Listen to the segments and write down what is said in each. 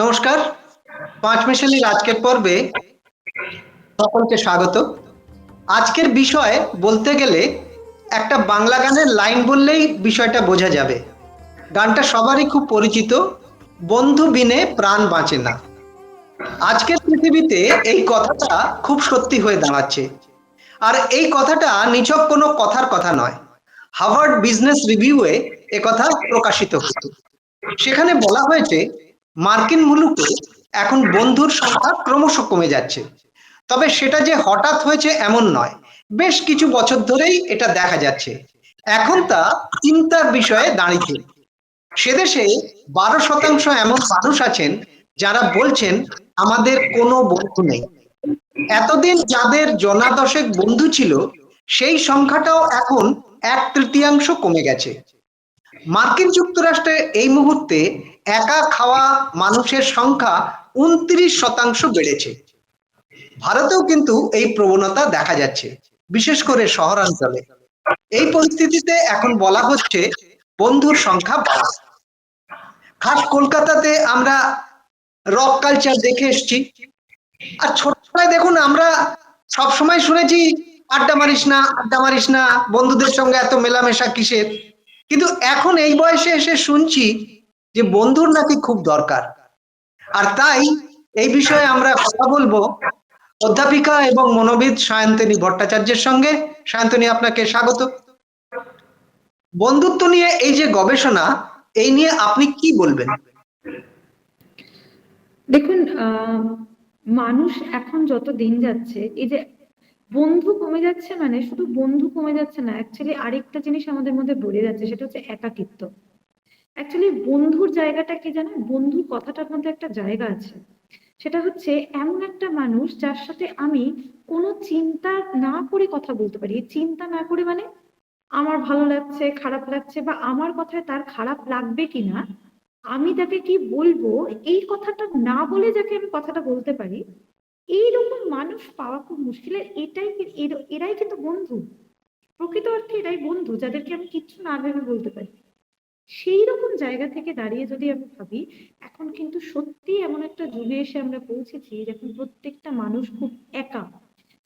নমস্কার। পাঁচ মিশালির আজকের পর্বে সকলকে স্বাগত। আজকের বিষয় বলতে গেলে একটা বাংলা গানের লাইন বললেই বিষয়টা বোঝা যাবে। গানটা সবারই খুব পরিচিত, বন্ধু বিনে প্রাণ বাঁচে না। আজকের পৃথিবীতে এই কথাটা খুব সত্যি হয়ে দাঁড়াচ্ছে। আর এই কথাটা নিছক কোনো কথার কথা নয়। হার্ভার্ড বিজনেস রিভিউয়ে কথা প্রকাশিত হয়েছে। সেখানে বলা হয়েছে মার্কিন মুলুকে এখন বন্ধুর সংখ্যা ক্রমশ কমে যাচ্ছে। তবে সেটা যে হঠাৎ হয়েছে এমন নয়। বেশ কিছু বছর ধরেই এটা দেখা যাচ্ছে। এখন তা চিন্তার বিষয়ে দাঁড়িয়েছে। সেদেশে বারো শতাংশ এমন মানুষ আছেন যারা বলছেন, আমাদের কোনো বন্ধু নেই। এতদিন যাদের জনাদশেক বন্ধু ছিল, সেই সংখ্যাটাও এখন এক তৃতীয়াংশ কমে গেছে। মার্কিন যুক্তরাষ্ট্রে এই মুহূর্তে একা খাওয়া মানুষের সংখ্যা উনত্রিশ শতাংশ বেড়েছে। ভারতেও কিন্তু এই প্রবণতা দেখা যাচ্ছে, বিশেষ করে শহরাঞ্চলে। এই পরিস্থিতিতে এখন বলা হচ্ছে বন্ধুর সংখ্যা খাস কলকাতাতে আমরা রক কালচার দেখে এসছি। আর ছোটবেলায় দেখুন, আমরা সব সময় শুনেছি, আড্ডা মারিস না, আড্ডা মারিস না, বন্ধুদের সঙ্গে এত মেলামেশা কিসের? কিন্তু এখন এই বয়সে এসে শুনছি যে বন্ধুর নাকি খুব দরকার। আর তাই এই বিষয়ে আমরা কথা বলব অধ্যাপিকা এবং মনোবিদ সায়ন্তনী ভট্টাচার্যের সঙ্গে। সায়ন্তনী, আপনাকে স্বাগত। বন্ধুত্ব নিয়ে এই যে গবেষণা, এই নিয়ে আপনি কি বলবেন? দেখুন মানুষ এখন যত দিন যাচ্ছে, এই যে বন্ধু কমে যাচ্ছে মানে শুধু বন্ধু কমে যাচ্ছে না অ্যাকচুয়ালি আরেকটা জিনিস আমাদের মধ্যে বেড়ে যাচ্ছে, সেটা হচ্ছে একাকিত্ব। অ্যাকচুয়ালি বন্ধুর জায়গাটা কি জানেন? বন্ধুর কথাটার মধ্যে একটা জায়গা আছে। সেটা হচ্ছে এমন একটা মানুষ যার সাথে আমি কোনো চিন্তা না করে কথা বলতে পারি। চিন্তা না করে মানে আমার ভালো লাগছে, খারাপ লাগছে বা আমার কথায় তার খারাপ লাগবে কিনা আমি তাকে কি বলব? এই কথাটা না বলে যাকে আমি কথাটা বলতে পারি এইরকম মানুষ পাওয়া খুব মুশকিল। এটাই এরাই কিন্তু বন্ধু। প্রকৃত অর্থে এরাই বন্ধু, যাদেরকে আমি কিচ্ছু না ভেবে বলতে পারি। সেই রকম জায়গা থেকে দাঁড়িয়ে যদি আমি ভাবি, এখন কিন্তু সত্যি এমন একটা যুগে এসে আমরা পৌঁছেছি, যখন প্রত্যেকটা মানুষ খুব একা।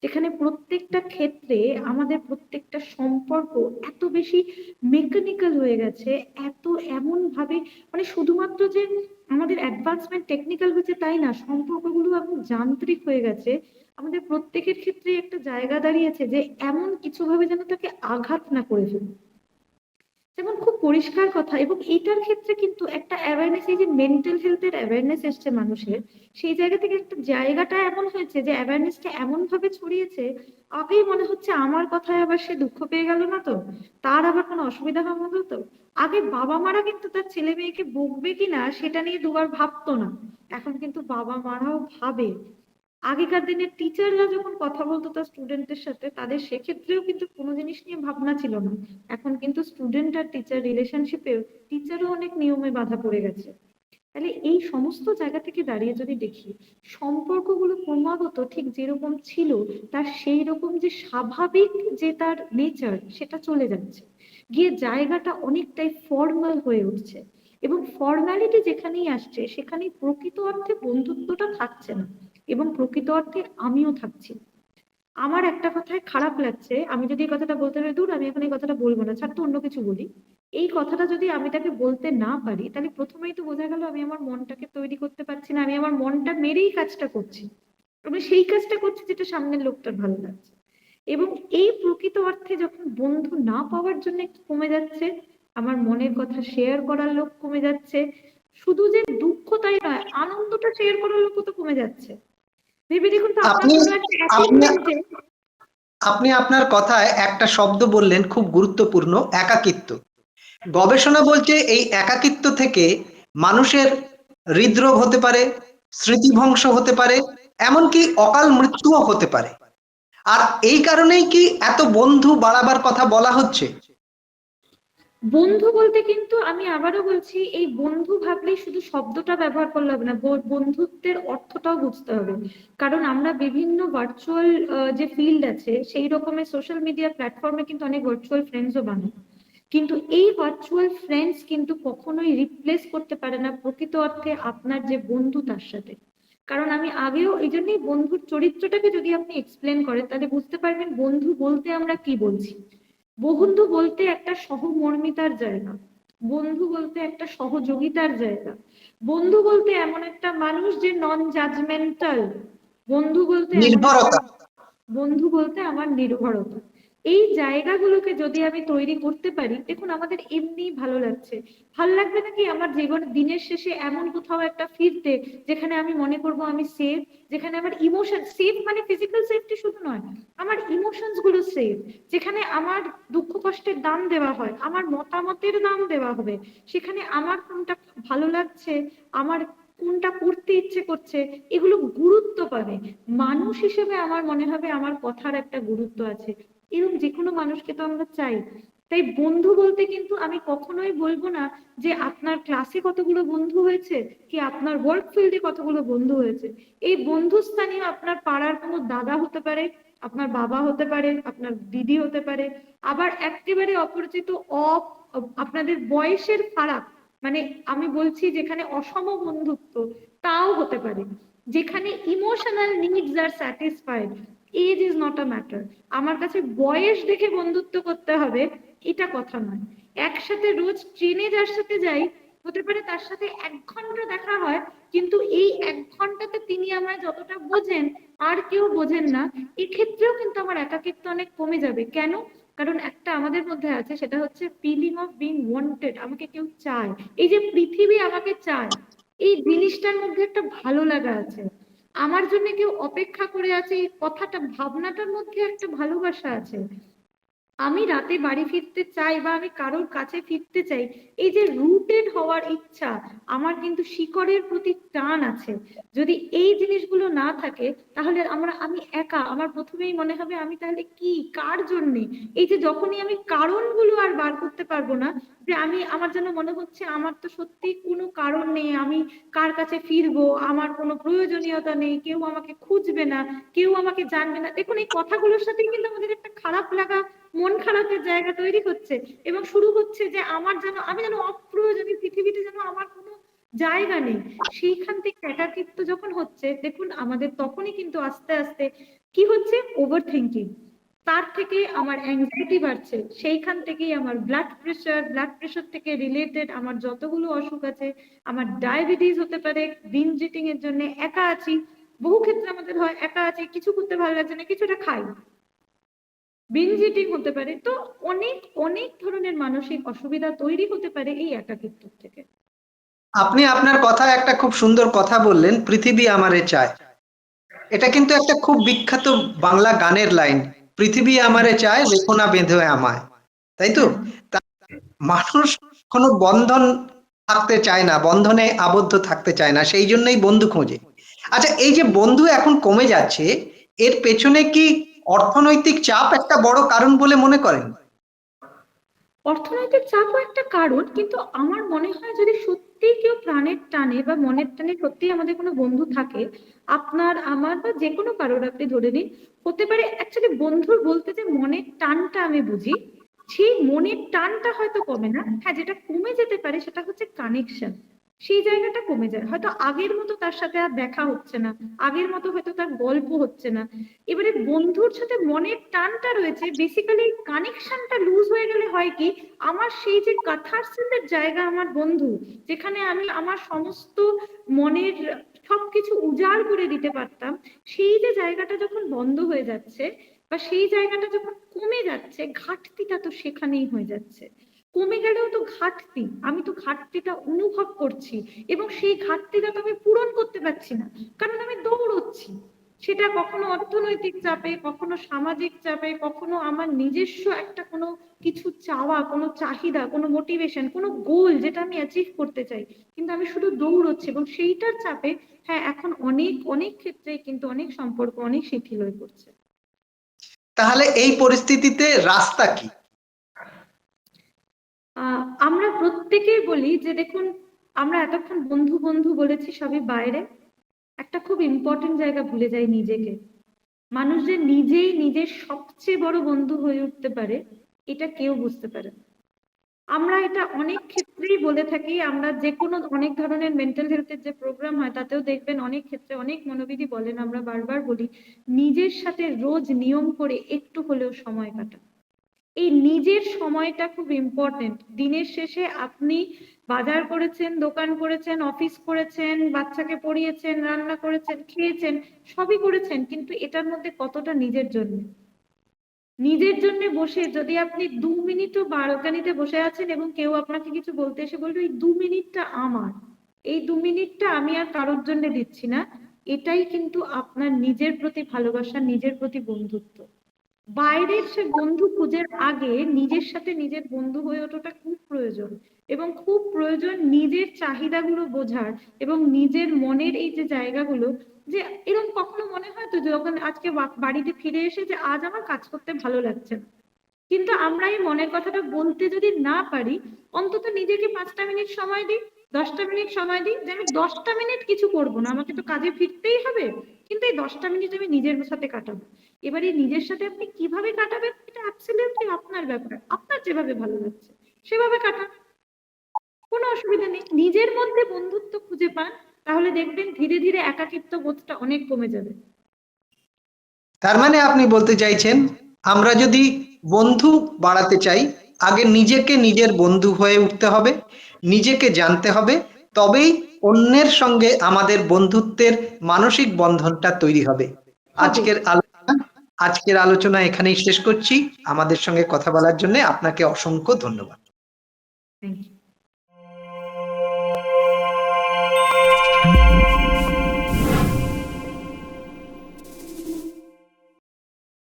যেখানে প্রত্যেকটা ক্ষেত্রে আমাদের প্রত্যেকটা সম্পর্ক এত বেশি মেকানিক্যাল হয়ে গেছে, এত এমন ভাবে মানে শুধুমাত্র যে আমাদের অ্যাডভান্সমেন্ট টেকনিক্যাল হয়েছে তাই না, সম্পর্কগুলো এখন যান্ত্রিক হয়ে গেছে। আমাদের প্রত্যেকের ক্ষেত্রে একটা জায়গা দাঁড়িয়েছে যে এমন কিছু ভাবে যেন তাকে আঘাত না করে ফেলি যেমন খুব পরিষ্কার কথা, এবং এটার ক্ষেত্রে কিন্তু একটা অ্যাওয়ারনেস এই যে মেন্টাল হেলথের অ্যাওয়ারনেস এসছে মানুষের, সেই জায়গা থেকে একটা জায়গাটা এমন হয়েছে যে অ্যাওয়ারনেসটা এমন ভাবে ছড়িয়েছে, আগেই মনে হচ্ছে আমার কথায় আবার সে দুঃখ পেয়ে গেল না তো? তার আবার কোনো অসুবিধা হবে তো? আগে বাবা মারা কিন্তু তার ছেলে মেয়েকে বকবে কিনা, সেটা নিয়ে দুবার ভাবতো না। এখন কিন্তু বাবা মারাও ভাবে। আগেকার দিনে টিচাররা যখন কথা বলতো তার স্টুডেন্টদের সাথে, তাদের সেক্ষেত্রেও কিন্তু কোনো জিনিস নিয়ে ভাবনা ছিল না। এখন কিন্তু স্টুডেন্ট আর টিচার রিলেশনশিপেও টিচারও অনেক নিয়মে বাধা পড়ে গেছে। তাহলে এই সমস্ত জায়গা থেকে দাঁড়িয়ে যদি দেখি, সম্পর্কগুলো ক্রমাগত ঠিক যেরকম ছিল, তার সেই রকম যে স্বাভাবিক যে তার নেচার সেটা চলে যাচ্ছে। গিয়ে জায়গাটা অনেকটাই ফর্মাল হয়ে উঠছে। এবং ফর্মালিটি যেখানেই আসছে, সেখানেই প্রকৃত অর্থে বন্ধুত্বটা থাকছে না। এবং প্রকৃত অর্থে আমিও থাকছি। আমার একটা কথায় খারাপ লাগছে, আমি যদি এই কথাটা বলতে পারি দূর আমি এখন এই কথাটা বলব না, ছাড় তো অন্য কিছু বলি। এই কথাটা যদি আমি তাকে বলতে না পারি, তাহলে প্রথমেই তো বোঝা গেল আমি আমার মনটাকে তৈরি করতে পারছি না, আমি আমার মনটা মেরেই কাজটা করছি। আমি সেই কাজটা করছি যেটা সামনের লোকটার ভালো লাগছে। এবং এই প্রকৃত অর্থে যখন বন্ধু না পাওয়ার জন্য কমে যাচ্ছে, আমার মনের কথা শেয়ার করার লোক কমে যাচ্ছে, শুধু যে দুঃখ তাই নয়, আনন্দটা শেয়ার করার লোকও তো কমে যাচ্ছে। আপনি আপনি আপনার কথায় একটা শব্দ বললেন খুব গুরুত্বপূর্ণ একাকিত্ব। গবেষণা বলছে এই একাকিত্ব থেকে মানুষের হৃদরোগ হতে পারে স্মৃতিভংশ হতে পারে এমনকি অকাল মৃত্যুও হতে পারে। আর এই কারণেই কি এত বন্ধু বাড়াবার কথা বলা হচ্ছে? বন্ধু বলতে কিন্তু আমি আবারও বলছি, এই বন্ধু ভাবলেই শুধু শব্দটা ব্যবহার করলে হবে না বন্ধুত্বের অর্থটাও বুঝতে হবে। কারণ আমরা বিভিন্ন ভার্চুয়াল যে ফিল্ড আছে, সেই রকমের সোশ্যাল মিডিয়া প্ল্যাটফর্মে কিন্তু অনেক ভার্চুয়াল ফ্রেন্ডসও বানাই। কিন্তু এই ভার্চুয়াল ফ্রেন্ডস কিন্তু কখনোই রিপ্লেস করতে পারে না প্রকৃত অর্থে আপনার যে বন্ধু তার সাথে। কারণ আমি আগেও এই জন্যই বন্ধুর চরিত্রটাকে যদি আপনি এক্সপ্লেন করেন, তাহলে বুঝতে পারবেন বন্ধু বলতে আমরা কি বলছি। বন্ধু বলতে একটা সহমর্মিতার জায়গা। বন্ধু বলতে একটা সহযোগিতার জায়গা। বন্ধু বলতে এমন একটা মানুষ যে নন জাজমেন্টাল বন্ধু বলতে বন্ধু বলতে আমার নির্ভরতা। এই জায়গাগুলোকে যদি আমি তৈরি করতে পারি, দেখুন আমাদের এমনিই ভালো লাগছে। ভালো লাগবে নাকি আমার জীবন দিনের শেষে এমন কোথাও একটা ফিরতে, যেখানে আমি মনে করব আমি সেফ যেখানে আমার ইমোশন সেফ মানে ফিজিক্যাল সেফটি শুধু নয়, আমার ইমোশনসগুলো সেফ যেখানে আমার দুঃখ কষ্টের দাম দেওয়া হয়, আমার মতামতের দাম দেওয়া হবে, সেখানে আমার কোনটা ভালো লাগছে, আমার কোনটা করতে ইচ্ছে করছে, এগুলো গুরুত্ব পাবে। মানুষ হিসেবে আমার মনে হবে আমার কথার একটা গুরুত্ব আছে। এরকম যে কোনো মানুষকে তো আমরা চাই। তাই বন্ধু বলতে কিন্তু আমি কখনোই বলব না যে আপনার ক্লাসে কতগুলো বন্ধু হয়েছে, কি আপনার ওয়ার্ক ফিল্ডে কতগুলো বন্ধু হয়েছে। এই বন্ধু স্থানীয় আপনার পাড়ার কোনো দাদা হতে পারে, আপনার বাবা হতে পারে, আপনার দিদি হতে পারে, আবার একেবারে অপরিচিত অ আপনাদের বয়সের ফারাক। মানে আমি বলছি যেখানে অসম বন্ধুত্ব, তাও হতে পারে। যেখানে emotional needs R satisfied age is not a matter আমার কাছে বয়স দেখে বন্ধুত্ব করতে হবে, এটা কথা নয়। একসাথে রোজ ট্রেনে যার সাথে যাই, হতে পারে তার সাথে এক ঘণ্টা দেখা হয়, কিন্তু এই এক ঘন্টাতে তিনি আমায় যতটা বোঝেন, আর কেউ বোঝেন না। এক্ষেত্রেও কিন্তু আমার একাকিত্ব অনেক কমে যাবে। কেন? কারণ একটা আমাদের মধ্যে আছে, সেটা হচ্ছে ফিলিং অফ বিং ওয়ান্টেড আমাকে কেউ চায়। এই যে পৃথিবী আমাকে চায়, এই জিনিসটার মধ্যে একটা ভালো লাগা আছে। আমার জন্য কেউ অপেক্ষা করে আছে এই কথাটা ভাবনাটার মধ্যে একটা ভালোবাসা আছে। আমি রাতে বাড়ি ফিরতে চাই বা আমি কারোর কাছে ফিরতে চাই, এই যে রুটেড হওয়ার ইচ্ছা, আমার কিন্তু শিকড়ের প্রতি টান আছে। যদি এই জিনিসগুলো না থাকে, তাহলে আমরা, আমি একা, আমার প্রথমেই মনে হবে আমি তাহলে কি, কার জন্যে? এই যে যখনই আমি কারণগুলো আর বার করতে পারব না, যে আমি, আমার যেন মনে হচ্ছে আমার তো সত্যি কোনো কারণ নেই, আমি কার কাছে ফিরবো, আমার কোনো প্রয়োজনীয়তা নেই, কেউ আমাকে খুঁজবে না, কেউ আমাকে জানবে না। দেখুন, এই কথাগুলোর সাথে কিন্তু আমাদের একটা খারাপ লাগা মন খারাপের জায়গা তৈরি হচ্ছে এবং শুরু হচ্ছে যে আমার যেন, আমি যেন অপ্রয়োজনীয় পৃথিবীতে যেন আমার কোনো জায়গা নেই। সেইখান থেকে একাকিত্ব যখন হচ্ছে, দেখুন আমাদের তখনই কিন্তু আস্তে আস্তে কি হচ্ছে? ওভার থিঙ্কিং তার থেকে আমার অ্যাংজাইটি বাড়ছে। সেইখান থেকেই আমার ব্লাড প্রেশার ব্লাড প্রেশার থেকে রিলেটেড আমার যতগুলো অসুখ আছে, আমার ডায়াবেটিস হতে পারে বিঞ্জ ইটিং এর জন্য একা আছি। বহু ক্ষেত্রে আমাদের হয়, একা আছি, কিছু করতে ভালো লাগছে না কিছুটা খাই। বিঞ্জ ইটিং হতে পারে। তো অনেক অনেক ধরনের মানসিক অসুবিধা তৈরি হতে পারে এই একাকিত্ব থেকে। আপনি আপনার কথা একটা খুব সুন্দর কথা বললেন, পৃথিবী আমারে চায়। এটা কিন্তু একটা খুব বিখ্যাত বাংলা গানের লাইন, পৃথিবী আমারে চায় রেখো না বেঁধে আমায়। তাই তো মানুষ কোনো বন্ধন থাকতে চায় না, বন্ধনে আবদ্ধ থাকতে চায় না, সেই জন্যই বন্ধু খোঁজে। আচ্ছা এই যে বন্ধু এখন কমে যাচ্ছে, এর পেছনে কি অর্থনৈতিক চাপ একটা বড় কারণ বলে মনে করেন। অর্থনৈতিক চাপও একটা কারণ, কিন্তু আমার মনে হয় যদি সত্যি কেউ প্রাণের টানে বা মনের টানে সত্যি আমাদের কোনো বন্ধু থাকে, আপনার, আমার বা যে কোনো কারোর আপনি ধরে নিন, হতে পারে অ্যাকচুয়ালি বন্ধুর বলতে যে মনের টানটা আমি বুঝি, সেই মনের টানটা হয়তো কমে না। হ্যাঁ যেটা কমে যেতে পারে সেটা হচ্ছে কানেকশন সেই জায়গাটা কমে যায়। হয়তো আগের মতো তার সাথে আর দেখা হচ্ছে না। আগের মতো হয়তো তার গল্প হচ্ছে না। এবারে বন্ধুর সাথে মনের টানটা রয়েছে। বেসিক্যালি কানেকশনটা লুজ হয়ে গেলে হয় কি, আমার সেই যে কাথারসিসের জায়গা আমার বন্ধু, যেখানে আমি আমার সমস্ত মনের সবকিছু উজাড় করে দিতে পারতাম, সেই যে জায়গাটা যখন বন্ধ হয়ে যাচ্ছে বা সেই জায়গাটা যখন কমে যাচ্ছে, ঘাটতিটা তো সেখানেই হয়ে যাচ্ছে। কমে গেলেও তো ঘাটতি। আমি তো ঘাটতিটা অনুভব করছি এবং সেই ঘাটতিটা তো আমি পূরণ করতে পারছি না। কারণ আমি দৌড়চ্ছি। সেটা কখনো অর্থনৈতিক চাপে, কখনো সামাজিক চাপে, কখনো আমার নিজস্ব একটা কোনো কিছু চাওয়া, কোনো চাহিদা, কোনো মোটিভেশন কোনো গোল যেটা আমি অ্যাচিভ করতে চাই। কিন্তু আমি শুধু দৌড়চ্ছি এবং সেইটার চাপে হ্যাঁ এখন অনেক অনেক ক্ষেত্রে কিন্তু অনেক সম্পর্ক অনেক শিথিল হয়ে পড়ছে। তাহলে এই পরিস্থিতিতে রাস্তা কি? আমরা প্রত্যেকেই বলি যে দেখুন, আমরা এতক্ষণ বন্ধু বন্ধু বলেছি সবই বাইরে। একটা খুব ইম্পর্টেন্ট জায়গা ভুলে যাই নিজেকে। মানুষ যে নিজেই নিজের সবচেয়ে বড় বন্ধু হয়ে উঠতে পারে, এটা কেউ বুঝতে পারে আমরা এটা অনেক ক্ষেত্রেই বলে থাকি, আমরা যে কোনো অনেক ধরনের মেন্টাল হেলথের যে প্রোগ্রাম হয়, তাতেও দেখবেন অনেক ক্ষেত্রে অনেক মনোবিধি বলেন, আমরা বারবার বলি, নিজের সাথে রোজ নিয়ম করে একটু হলেও সময় কাটান। এই নিজের সময়টা খুব ইম্পর্টেন্ট দিনের শেষে আপনি বাজার করেছেন, দোকান করেছেন অফিস করেছেন, বাচ্চাকে পড়িয়েছেন, রান্না করেছেন, খেয়েছেন, সবই করেছেন, কিন্তু এটার মধ্যে কতটা নিজের জন্য? নিজের জন্য বসে যদি আপনি দু মিনিটও বালকানিতে বসে আছেন এবং কেউ আপনাকে কিছু বলতে এসে বলবে এই দু মিনিটটা আমার। এই দু মিনিটটা আমি আর কারোর জন্য দিচ্ছি না। এটাই কিন্তু আপনার নিজের প্রতি ভালোবাসা, নিজের প্রতি বন্ধুত্ব। বাইরের সে বন্ধু খুঁজের আগে নিজের সাথে নিজের বন্ধু হয়ে ওঠাটা খুব প্রয়োজন এবং খুব প্রয়োজন নিজের চাহিদাগুলো বোঝার এবং নিজের মনের এই যে জায়গাগুলো যে এরকম কখনো মনে হয় তো যখন আজকে বাড়িতে ফিরে এসে যে আজ আমার কাজ করতে ভালো লাগছে না। কিন্তু আমরা এই মনের কথাটা বলতে যদি না পারি, অন্তত নিজেকে পাঁচটা মিনিট সময় দিই। দশটা মিনিট সময় দিই যে আমি দশটা মিনিট কিছু করব না, আমাকে তো কাজে ফিরতেই হবে, কিন্তু এই দশটা মিনিট আমি নিজের সাথে কাটাবো। এবার এই নিজের সাথে আপনি কীভাবে কাটাবেন, এটা অ্যাবসলিউটলি আপনার ব্যাপার, আপনার যেভাবে ভালো লাগছে, সেভাবে কাটান। কোনো অসুবিধা নেই, নিজের মধ্যে বন্ধুত্ব খুঁজে পান, তাহলে দেখবেন ধীরে ধীরে একাকিত্ব বোধটা অনেক কমে যাবে। তার মানে আপনি বলতে চাইছেন, আমরা যদি বন্ধু বাড়াতে চাই, আগে নিজেকে নিজের বন্ধু হয়ে উঠতে হবে নিজেকে জানতে হবে, তবেই অন্যের সঙ্গে আমাদের বন্ধুত্বের মানসিক বন্ধনটা তৈরি হবে। আজকের আলোচনা আজকের আলোচনা এখানেই শেষ করছি। আমাদের সঙ্গে কথা বলার জন্য আপনাকে অসংখ্য ধন্যবাদ।